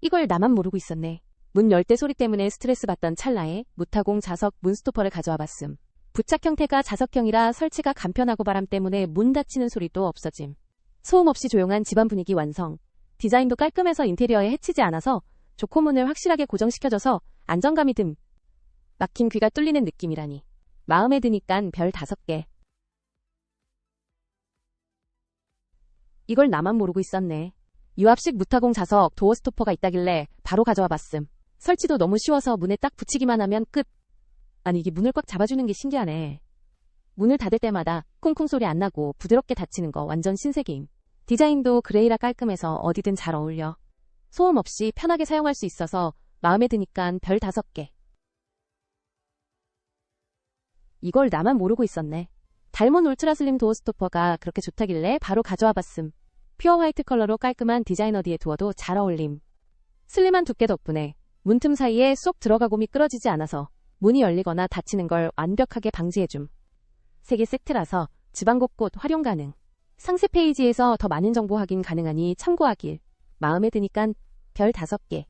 이걸 나만 모르고 있었네. 문 열 때 소리 때문에 스트레스 받던 찰나에 무타공 자석 문스토퍼를 가져와 봤음. 부착 형태가 자석형이라 설치가 간편하고 바람 때문에 문 닫히는 소리도 없어짐. 소음 없이 조용한 집안 분위기 완성. 디자인도 깔끔해서 인테리어에 해치지 않아서 조코 문을 확실하게 고정시켜줘서 안정감이 듬. 막힌 귀가 뚫리는 느낌이라니. 마음에 드니깐 별 다섯 개. 이걸 나만 모르고 있었네. 유압식 무타공 자석 도어 스토퍼가 있다길래 바로 가져와 봤음. 설치도 너무 쉬워서 문에 딱 붙이기만 하면 끝. 아니 이게 문을 꽉 잡아주는 게 신기하네. 문을 닫을 때마다 쿵쿵 소리 안 나고 부드럽게 닫히는 거 완전 신세계임. 디자인도 그레이라 깔끔해서 어디든 잘 어울려. 소음 없이 편하게 사용할 수 있어서 마음에 드니깐 별 다섯 개. 이걸 나만 모르고 있었네. 달몬 울트라 슬림 도어 스토퍼가 그렇게 좋다길래 바로 가져와 봤음. 퓨어 화이트 컬러로 깔끔한 디자인 어디에 두어도 잘 어울림. 슬림한 두께 덕분에 문틈 사이에 쏙 들어가고 미끄러지지 않아서 문이 열리거나 닫히는 걸 완벽하게 방지해줌. 세개 세트라서 집안 곳곳 활용 가능. 상세 페이지에서 더 많은 정보 확인 가능하니 참고하길. 마음에 드니깐 별 다섯 개.